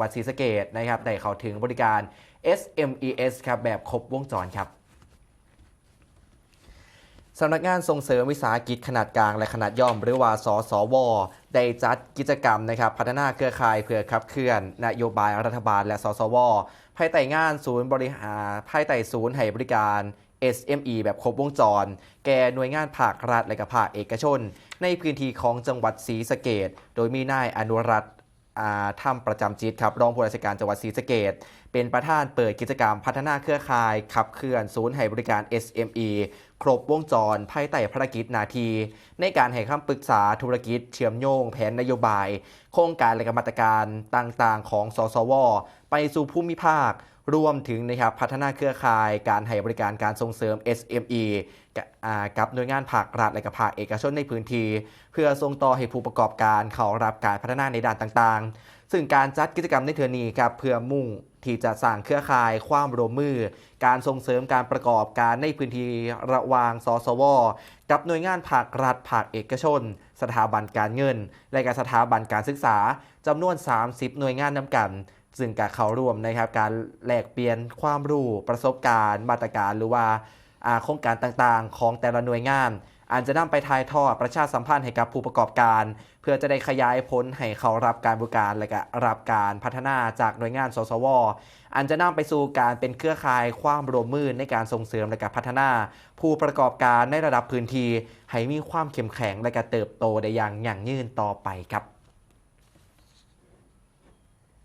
งหวัดศรีสะเกดนะครับได้เข้าถึงบริการ SMES ครับแบบครบวงจรครับสำนักงานส่งเสริมวิสาหกิจขนาดกลางและขนาดย่อม หรือว่าสสว ได้จัดกิจกรรมนะครับพัฒนาเครือข่ายเพื่อขับเคลื่อน นโยบายรัฐบาลและสสว ภายใต้งานศูนย์บริหารภายใต้ศูนย์ให้บริการ SME แบบครบวงจร แก่หน่วยงานภาครัฐและกภาคเอกชน ในพื้นที่ของจังหวัดศรีสะเกดโดยมีนายอนุรัตน์ ถ้ำประจำจิตครับรองผู้ราชการจังหวัดศรีสะเกดเป็นประธานเปิดกิจกรรมพัฒนาเครือข่ายขับเคลื่อนศูนย์ให้บริการ SME ครบวงจรภายใต้ภารกิจนาที ในการให้คำปรึกษาธุรกิจเชื่อมโยงแผนนโยบาย โครงการและก็มาตรการต่างๆ ของสสว ไปสู่ภูมิภาค รวมถึงนะครับพัฒนาเครือข่าย การให้บริการการส่งเสริม SME กับหน่วยงานภาครัฐและก็ภาคเอกชนในพื้นที่ เพื่อส่งต่อให้ผู้ประกอบการเข้ารับการพัฒนาในด้านต่างๆ ซึ่งการจัดกิจกรรมในเทือนี้ครับเพื่อมุ่งที่จะสร้างเครือข่ายความร่วมมือ การส่งเสริมการประกอบการในพื้นที่ระหว่างสสว กับหน่วยงานภาครัฐภาคเอกชน สถาบันการเงิน และก็สถาบันการศึกษาจำนวน 30 หน่วยงานนำกัน ซึ่งการเข้าร่วมนะครับการแลกเปลี่ยนความรู้ประสบการณ์ มาตรการหรือว่าโครงการต่างๆ ของแต่ละหน่วยงานอาจจะนำไปถ่ายทอดประชาสัมพันธ์ให้กับผู้ประกอบการ เพื่อจะได้ขยายผลให้เขารับการบริการและก็รับการพัฒนาจากหน่วยงาน สสวอันจะนำไปสู่การเป็นเครือข่ายความร่วมมือในการส่งเสริมและการพัฒนา ผู้ประกอบการในระดับพื้นที่ให้มีความเข้มแข็งและก็เติบโตได้อย่างยั่งยืนต่อไปครับ